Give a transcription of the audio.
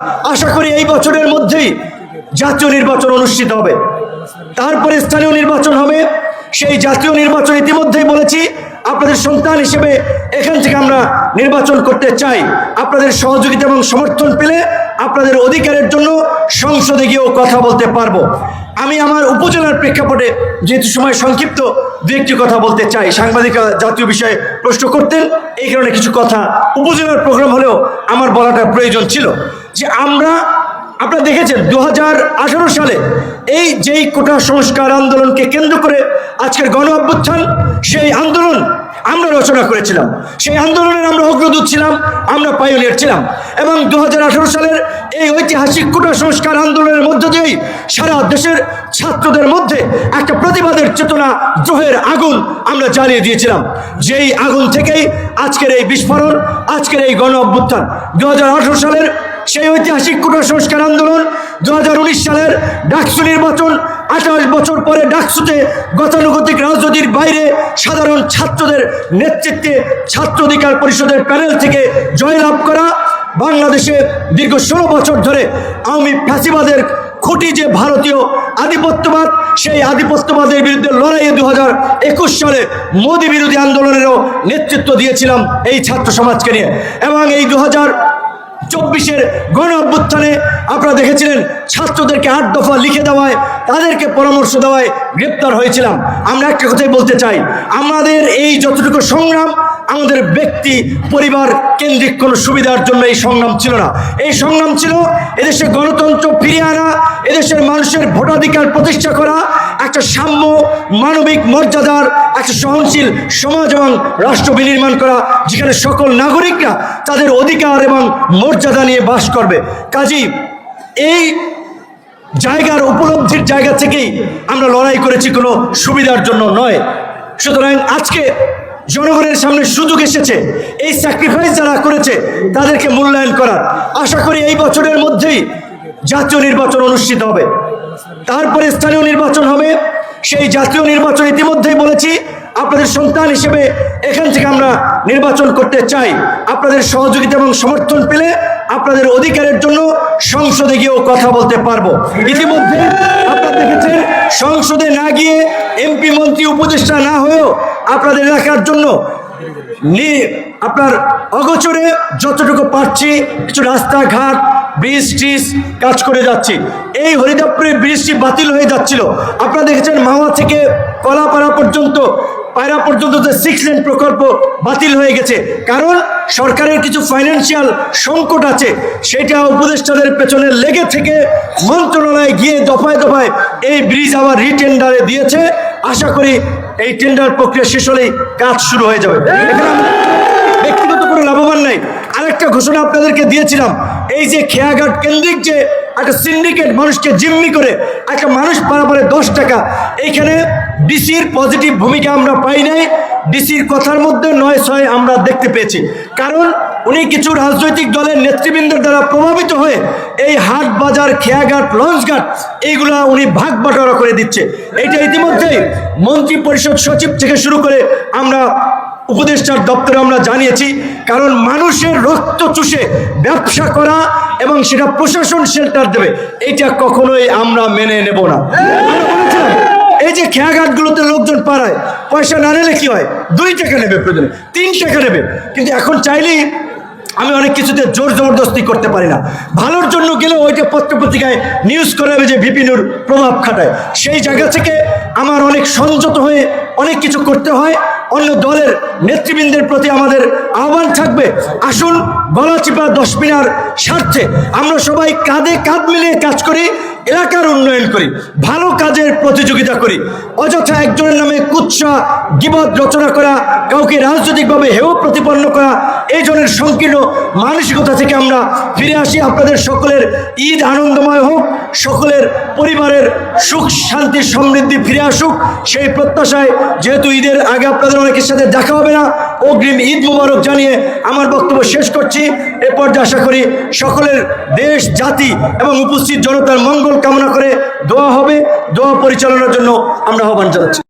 আশা করি এই বছরের মধ্যেই জাতীয় নির্বাচন অনুষ্ঠিত হবে। তারপরে স্থানীয় নির্বাচন হবে। সেই জাতীয় নির্বাচন ইতিমধ্যেই বলেছি, আপনাদের সন্তান হিসেবে এখান থেকে আমরা নির্বাচন করতে চাই। আপনাদের সহযোগিতা এবং সমর্থন পেলে আপনাদের অধিকারের জন্য সংসদে গিয়েও কথা বলতে পারব। আমি আমার উপজেলার প্রেক্ষাপটে যেহেতু সময় সংক্ষিপ্ত, দু একটি কথা বলতে চাই। সাংবাদিকরা জাতীয় বিষয়ে প্রশ্ন করতেন, এই কারণে কিছু কথা। উপজেলার প্রোগ্রাম হলেও আমার বলাটা প্রয়োজন ছিল যে আমরা আপনারা দেখেছেন দু হাজার আঠারো সালে এই যেই কোটা সংস্কার আন্দোলনকে কেন্দ্র করে আজকের গণ অভ্যুত্থান, সেই আন্দোলন আমরা রচনা করেছিলাম। সেই আন্দোলনের আমরা অগ্রদূত ছিলাম, আমরা পাইওনিয়ার ছিলাম এবং দু হাজার আঠেরো সালের এই ঐতিহাসিক কোটা সংস্কার আন্দোলনের মধ্য দিয়েই সারা দেশের ছাত্রদের মধ্যে একটা প্রতিবাদের চেতনা দ্রোহের আগুন আমরা জ্বালিয়ে দিয়েছিলাম। যেই আগুন থেকেই আজকের এই বিস্ফোরণ, আজকের এই গণ অভ্যুত্থান দু হাজার আঠেরো সালের সেই ঐতিহাসিক কোটা সংস্কার আন্দোলন দু হাজার উনিশ সালের ডাকসু নির্বাচন, আঠাশ বছর পরে ডাকসুতে গতানুগতিক রাজনীতির বাইরে সাধারণ ছাত্রদের নেতৃত্বে ছাত্র অধিকার পরিষদের প্যানেল থেকে জয়লাভ করা, বাংলাদেশে দীর্ঘ ষোলো বছর ধরে আওয়ামী ফ্যাসিবাদের খুঁটি যে ভারতীয় আধিপত্যবাদ, সেই আধিপত্যবাদের বিরুদ্ধে লড়াইয়ে দু হাজার একুশ সালে মোদী বিরোধী আন্দোলনেরও নেতৃত্ব দিয়েছিলাম এই ছাত্র সমাজকে নিয়ে। এবং এই দু হাজার চব্বিশের গণ অভ্যুত্থানে আপনারা দেখেছিলেন ছাত্রদেরকে আট দফা লিখে দেওয়ায়, তাদেরকে পরামর্শ দেওয়ায় গ্রেপ্তার হয়েছিলাম। আমরা একটা কথাই বলতে চাই, আমাদের এই যতটুকু সংগ্রাম আমাদের ব্যক্তি, পরিবার কেন্দ্রিক কোনো সুবিধার জন্য এই সংগ্রাম ছিল না। এই সংগ্রাম ছিল এদেশে গণতন্ত্র ফিরিয়ে আনা, এদেশের মানুষের ভোটাধিকার প্রতিষ্ঠা করা, একটা সাম্য, মানবিক মর্যাদার, একটা সহনশীল সমাজ এবং রাষ্ট্র বিনির্মাণ করা, যেখানে সকল নাগরিকরা তাদের অধিকার এবং মর্যাদা নিয়ে বাস করবে। কাজী, এই জায়গার উপলব্ধির জায়গা থেকেই আমরা লড়াই করেছি কোনো সুবিধার জন্য নয়। সুতরাং আজকে জনগণের সামনে সুযোগ এসেছে। এই স্যাক্রিফাইস যারা করেছে, তাদেরকে মূল্যায়ন করার। আশা করি এই বছরের মধ্যেই জাতীয় নির্বাচন অনুষ্ঠিত হবে। তারপরে স্থানীয় নির্বাচন হবে। সেই জাতীয় নির্বাচন ইতিমধ্যেই বলেছি আপনাদের সন্তান হিসেবে এখান থেকে আমরা নির্বাচন করতে চাই। আপনাদের সহযোগিতা এবং সমর্থন পেলে আপনাদের অধিকারের জন্য সংসদে গিয়েও কথা বলতে পারব। ইতিমধ্যে আপনারা দেখেছেন, সংসদে না গিয়ে এমপি, মন্ত্রী, উপদেষ্টা না হয়েও আপনাদের এলাকার জন্য আপনার অগোচরে যতটুকু পারছি কিছু রাস্তাঘাট, ব্রিজ ট্রিজ কাজ করে যাচ্ছি। এই হরিদাপুরের ব্রিজটি বাতিল হয়ে যাচ্ছিল। আপনারা দেখেছেন মাওয়া থেকে কলাপাড়া পর্যন্ত পায়রা পর্যন্ত যে সিক্স লেন প্রকল্প বাতিল হয়ে গেছে। কারণ সরকারের কিছু ফাইন্যান্সিয়াল সংকট আছে, সেটা উপদেষ্টাদের পেছনে লেগে থেকে মন্ত্রণালয়ে গিয়ে দফায় দফায় এই ব্রিজ আবার রিটেন্ডারে দিয়েছে। আশা করি এই টেন্ডার প্রক্রিয়া শেষ হলেই কাজ শুরু হয়ে যাবে। ব্যক্তিগত কোনো লাভবান নাই। আরেকটা ঘোষণা আপনাদেরকে দিয়েছিলাম। এই যে খেয়াঘাট কেন্দ্রিক যে একটা সিন্ডিকেট মানুষকে জিম্মি করে, একটা মানুষ পারাপারে দশ টাকা, এইখানে ডিসির পজিটিভ ভূমিকা আমরা পাই নাই, ডিসির কথার মধ্যে নয় ছয় আমরা দেখতে পেয়েছি। কারণ উনি কিছু রাজনৈতিক দলের নেতৃবৃন্দের দ্বারা প্রভাবিত হয়ে এই হাট বাজার, খেয়াঘাট লঞ্চঘাট এইগুলা উনি ভাগ বাটোয়ারা করে দিচ্ছে। এটা ইতিমধ্যেই মন্ত্রী পরিষদ সচিব থেকে শুরু করে আমরা উপদেষ্টার দপ্তরে আমরা জানিয়েছি, কারণ মানুষের রক্ত চুষে ব্যবসা করা এবং সেটা প্রশাসন শেল্টার দেবে এটা কখনোই আমরা মেনে নেব না। এই যে খেয়াঘাটগুলোতে লোকজন পাড়ায়, পয়সা না নিলে কি হয়? দুই টাকা নেবে প্রয়োজনে, তিন টাকা নেবে। কিন্তু এখন চাইলেই আমি অনেক কিছুতে জোর জবরদস্তি করতে পারি না। ভালোর জন্য গেলে ওইটা পত্রপত্রিকায় নিউজ করে হবে যে বিপিনুর প্রভাব খাটায়। সেই জায়গা থেকে আমার অনেক সংযত হয়ে অনেক কিছু করতে হয়। অন্য দলের নেতৃবৃন্দের প্রতি আমাদের আহ্বান থাকবে। আসুন গলাচিপা দশমিনার স্বার্থে। আমরা সবাই কাঁধে কাঁধ মিলিয়ে কাজ করি। এলাকার উন্নয়ন করি, ভালো কাজের প্রতিযোগিতা করি। অযথা একজনের নামে কুৎসা গিবদ রচনা করা, কাউকে রাজনৈতিকভাবে হেও প্রতিপন্ন করা এই জনের সংকীর্ণ মানসিকতা থেকে আমরা ফিরে আসি। আপনাদের সকলের ঈদ আনন্দময় হোক, সকলের পরিবারের সুখ, শান্তি, সমৃদ্ধি ফিরে আসুক। সেই প্রত্যাশায় যেহেতু ঈদের আগে আপনাদের অনেকের সাথে দেখা হবে না, অগ্রিম ঈদ মুবারক জানিয়ে আমার বক্তব্য শেষ করছি। এ পর্যায়ে আশা করি সকলের দেশ, জাতি এবং উপস্থিত জনতার মঙ্গল কামনা করে দোয়া হবে। দোয়া পরিচালনার জন্য আমরা আহ্বান জানাচ্ছি।